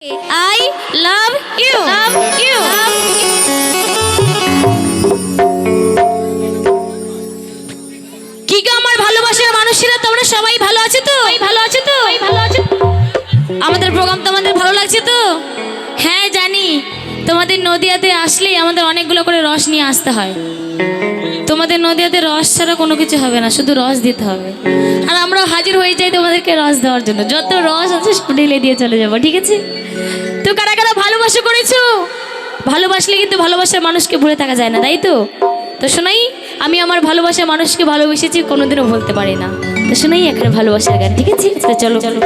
I love you. Love you. কি গো আমার ভালোবাসার মানুষেরা? তোমরা সবাই ভালো আছো তো? ভালো আছো তো? ভালো আছো আমাদের প্রোগ্রাম তোমাদের ভালো লাগছে তো? হ্যাঁ জানি। তোমাদের নদিয়াতে আসলেই আমাদের অনেকগুলো করে রস নিয়ে আসতে হয়। তোমাদের নদিয়াতে রস ছাড়া কোনো কিছু হবে না শুধু রস দিতে হবে। আর আমরা হাজির হয়ে যাই তোমাদেরকে রস দেওয়ার জন্য। যত রস আছে ঢেলে দিয়ে চলে যাব ঠিক আছে? তো কারা কারা ভালোবাসা করেছ? ভালোবাসলে কিন্তু ভালোবাসার মানুষকে ভুলে থাকা যায় না, তাই তো? তো শোনাই, আমি আমার ভালোবাসা মানুষকে ভালোবেসেছি, কোনোদিনও বলতে পারি না। তো শোনাই এখানে ভালোবাসার গান, ঠিক আছে? চলো। চলো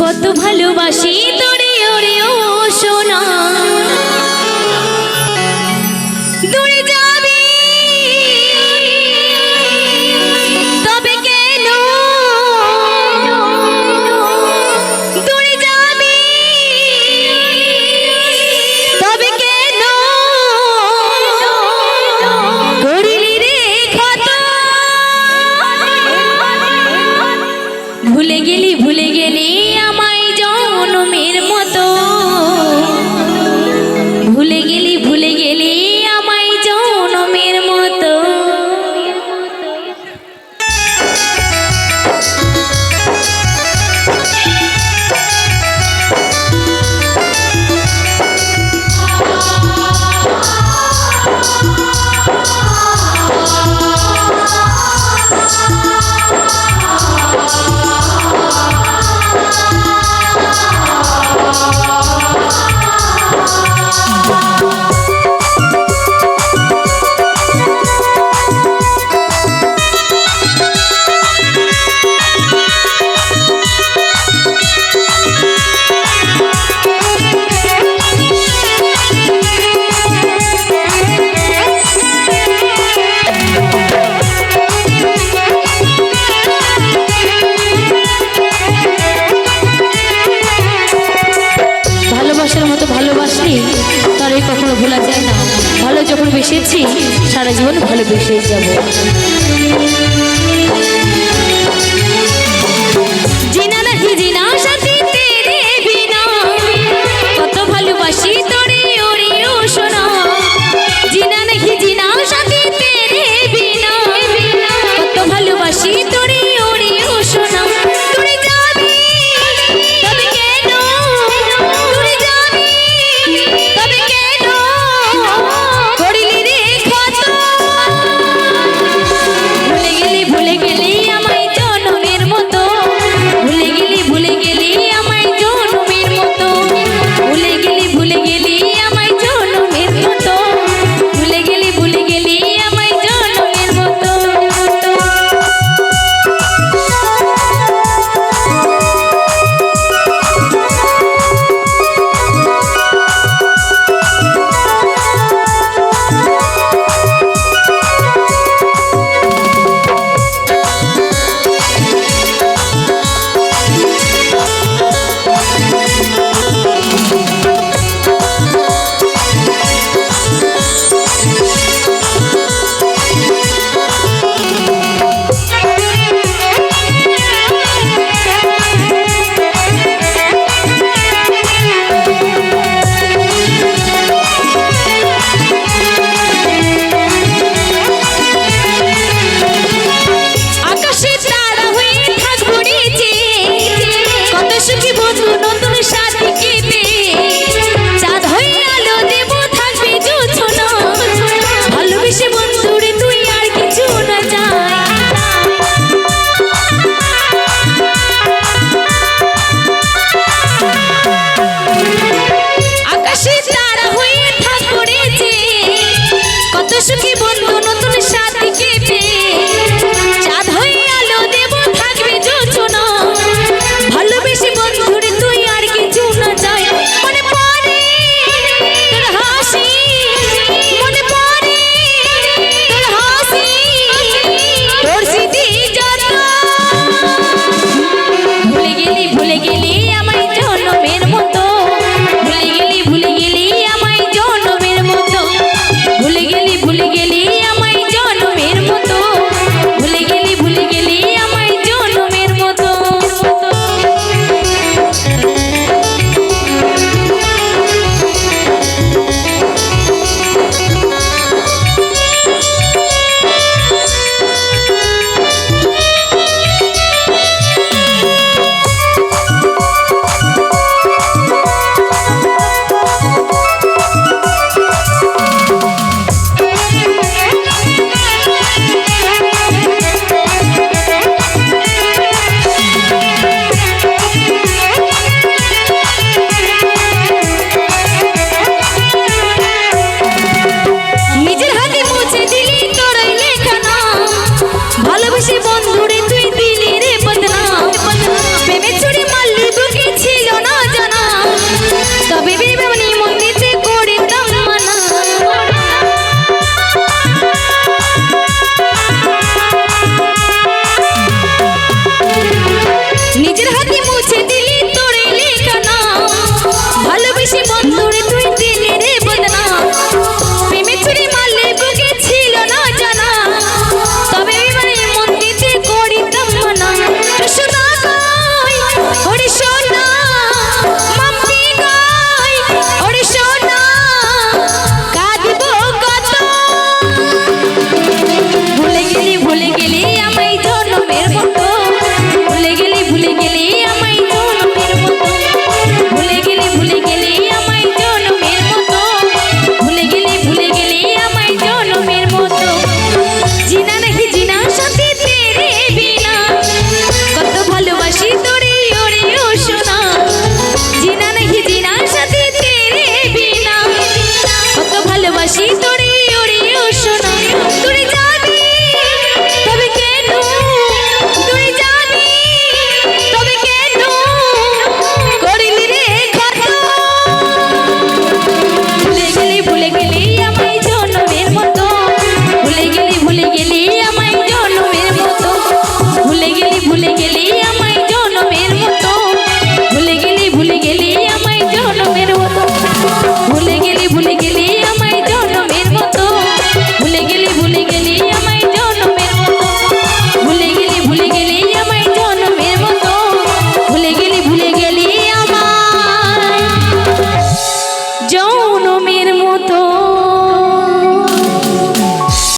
কত ভালোবাসি তোরে ভালোবাসার মতো ভালোবাসলি তারাই কখনো ভোলা যায় না। ভালো যখন বেসেছি, সারা জীবন ভালোবেসেই যাব।